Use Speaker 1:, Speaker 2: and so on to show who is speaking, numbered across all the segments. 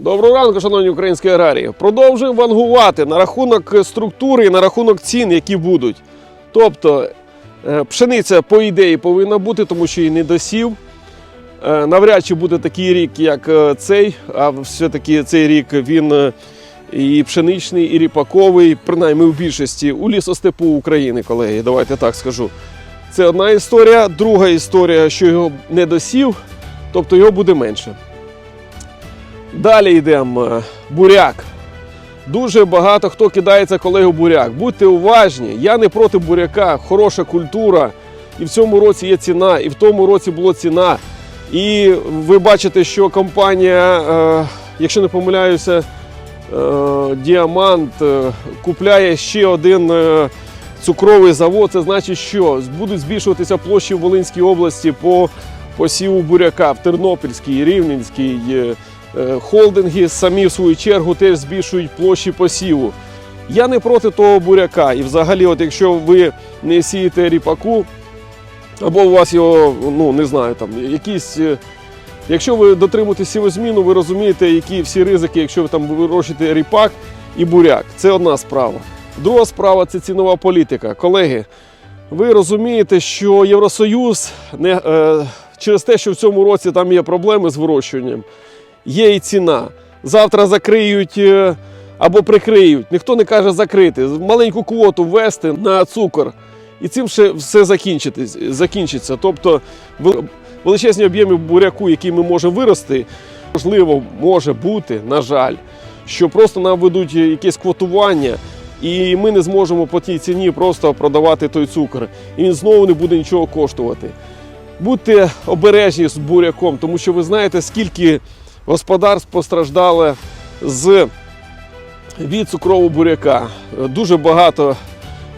Speaker 1: Доброго ранку, шановні українські аграрії. Продовжуємо вангувати на рахунок структури і на рахунок цін, які будуть. Тобто е, пшениця, по ідеї, повинна бути, тому що її не досів. Е, Навряд чи буде такий рік, як е, цей, а все-таки цей рік він і пшеничний, і ріпаковий, принаймні в більшості у лісостепу України, колеги. Давайте так скажу. Це одна історія. Друга історія, що його не досів, тобто його буде менше. Далі йдемо. Буряк. Дуже багато хто кидається колегу буряк. Будьте уважні, я не проти буряка, хороша культура. І в цьому році є ціна, і в тому році була ціна. І ви бачите, що компанія, е, якщо не помиляюся, е, Діамант е, купляє ще один е, цукровий завод. Це значить, що будуть збільшуватися площі в Волинській області по посіву буряка в Тернопільській, Рівненській. е, Е, Холдинги самі в свою чергу теж збільшують площі посіву. Я не проти того буряка. І взагалі, от якщо ви не сієте ріпаку, або у вас його, ну не знаю, там якісь. е, Якщо ви дотримуєтесь сівозміну, ви розумієте, які всі ризики, якщо ви там вирощуєте ріпак і буряк. Це одна справа. Друга справа це цінова політика. Колеги, ви розумієте, що Євросоюз не, е, через те, що в цьому році там є проблеми з вирощуванням, є і ціна. Завтра закриють е, або прикриють. Ніхто не каже закрити. Маленьку квоту ввести на цукор. І цим ще все закінчиться. Тобто величезні об'єми буряку, які ми можемо вирости, можливо, може бути, на жаль, що просто нам ведуть якесь квотування. І ми не зможемо по тій ціні просто продавати той цукор. І він знову не буде нічого коштувати. Будьте обережні з буряком, тому що ви знаєте, скільки господарств постраждало з від цукрового буряка. Дуже багато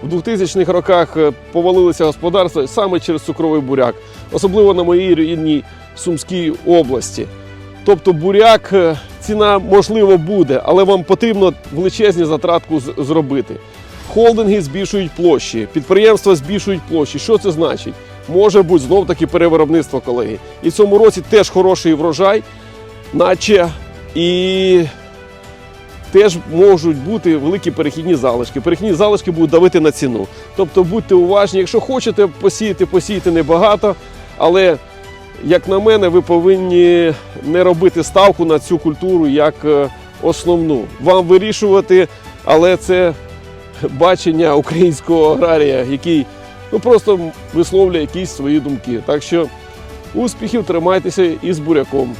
Speaker 1: в 2000-х роках е, повалилися господарства саме через цукровий буряк, особливо на моїй рідній Сумській області. Тобто буряк е, ціна можливо буде, але вам потрібно величезні затратку зробити. Холдинги збільшують площі, підприємства збільшують площі. Що це значить? Може бути знов таки перевиробництво, колеги. І в цьому році теж хороший врожай, наче і теж можуть бути великі перехідні залишки. Перехідні залишки будуть давити на ціну. Тобто будьте уважні, якщо хочете посіяти, посійте небагато, але як на мене, ви повинні не робити ставку на цю культуру як е, основну. Вам вирішувати, але це бачення українського аграрія, який ну, просто висловлює якісь свої думки. Так що успіхів тримайтеся із буряком.